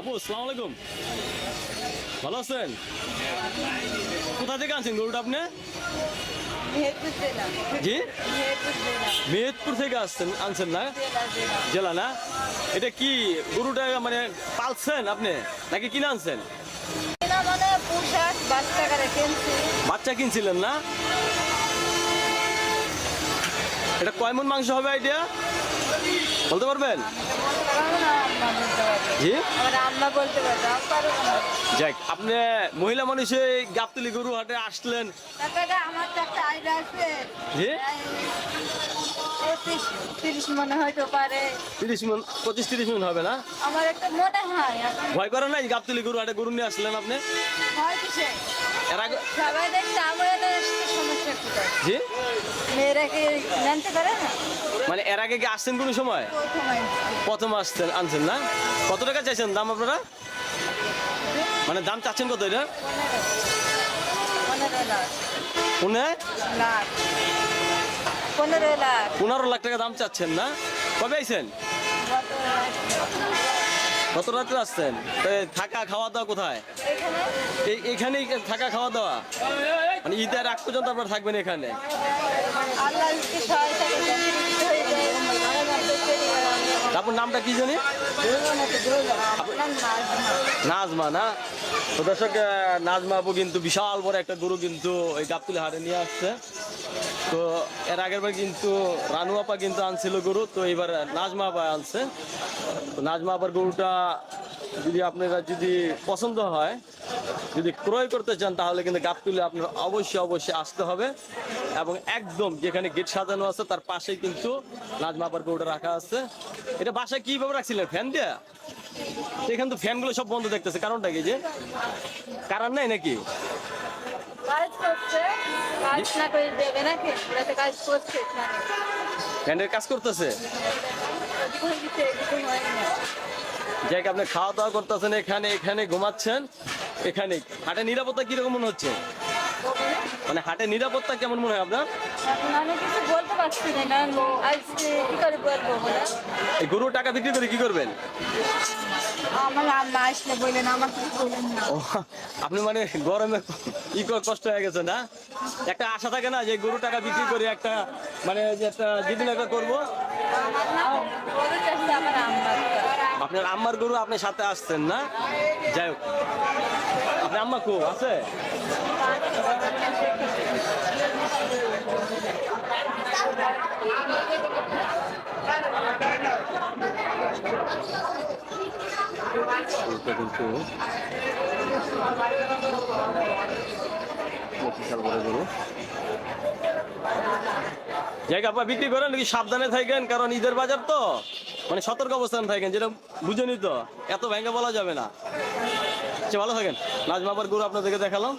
আপু আসসালামু আলাইকুম। ভালো আছেন? কোথা থেকে আনছেন গরুটা আপনি? জি? মেহেরপুর থেকে আসছেন আনছেন না? জেলা না? এটা কি গরুটা মানে পালছেন আপনি নাকি কিনে আনছেন? মানে বাচ্চা কিনছিলেন না? এটা কয় মন মাংস হবে আইডিয়া বলতে পারবেন? জি? না যাক আপনি মহিলা মানুষে এই গাবতলি গরু হাটে আসলেন। পঁচিশ তিরিশ মনে হবে না? ভয় করেন নাই গাবতলি গরু হাটে গরু নিয়ে আসলেন আপনি? এর আগে জি? মেয়েরা জানতে পারে না? মানে এর আগে কি আসছেন কোনো সময়? প্রথম আসছেন আনছেন না? কত টাকা চাইছেন দাম আপনারা? মানে দাম চাচ্ছেন কত এটা? পনেরো লাখ। পনেরো লাখ? টাকা দাম চাচ্ছেন না? কবে আইছেন? গত কত রাত্রে আসছেন? থাকা খাওয়া দাওয়া কোথায়? এখানেই থাকা খাওয়া দাওয়া? মানে ঈদের আগ পর্যন্ত আপনারা থাকবেন এখানে? আপনার নামটা কি জানি? নাজমা। নাজমা না? তো দর্শক নাজমা আপু কিন্তু বিশাল বড় একটা গরু কিন্তু এই গাবতুলি হাটে নিয়ে আসছে। তো এর আগের বার কিন্তু রানু আপা কিন্তু আনছিল গরু, তো এবার নাজমা আপা আনছে। নাজমা আপার গরুটা যদি আপনারা যদি পছন্দ হয়, যদি ক্রয় করতে চান, তাহলে কিন্তু গাবতুলি আপনার অবশ্যই অবশ্যই আসতে হবে এবং একদম যেখানে গেট সাজানো আছে, তার পাশেই কিন্তু নাজমা আপার গরুটা রাখা আছে। এটা বাসায় কীভাবে রাখছিলেন? ফ্যান দিয়া? এখানে তো ফ্যানগুলো সব বন্ধ দেখতেছে। কারণটা কি যে? কারণ নাই নাকি? কাজ কাজ না করে দেবে নাকি? ওরা কাজ করছে, জানে। ফ্যানের কাজ করতেছে। যাই আপনি খাওয়া দাওয়া করতেছেন এখানে এখানে ঘুমাচ্ছেন এখানে হাটে নিরাপত্তা কীরকম মনে হচ্ছে মানে হাটে নিরাপত্তা কেমন মনে হয় আপনার? আমি কিছু বলতে পারছি না, কি করে বলব বলো? এই গরু টাকা বিক্রি করে কি করবেন? আমার আম্মা আসলে বললেন আমার কিছু বললেন না। আপনি মানে গরমে ই কষ্ট হয়ে গেছে না? একটা আশা থাকে না যে গরু টাকা বিক্রি করে একটা মানে যে একটা একটা করব? আমার না বড় চাষি আমার আম্মা আপনার আম্মার গরু আপনি সাথে আসছেন না? যাই হোক। আপনার আম্মা কো, আছে? জায়গা বিক্রি করেন নাকি সাবধানে থাকেন, কারণ ঈদের বাজার তো। মানে সতর্ক অবস্থান থাকেন, যেটা বুঝেনি তো। এত ভেঙে বলা যাবে না। আচ্ছা ভালো থাকেন। নাজমাবার গুরু গরু আপনাদেরকে দেখালাম।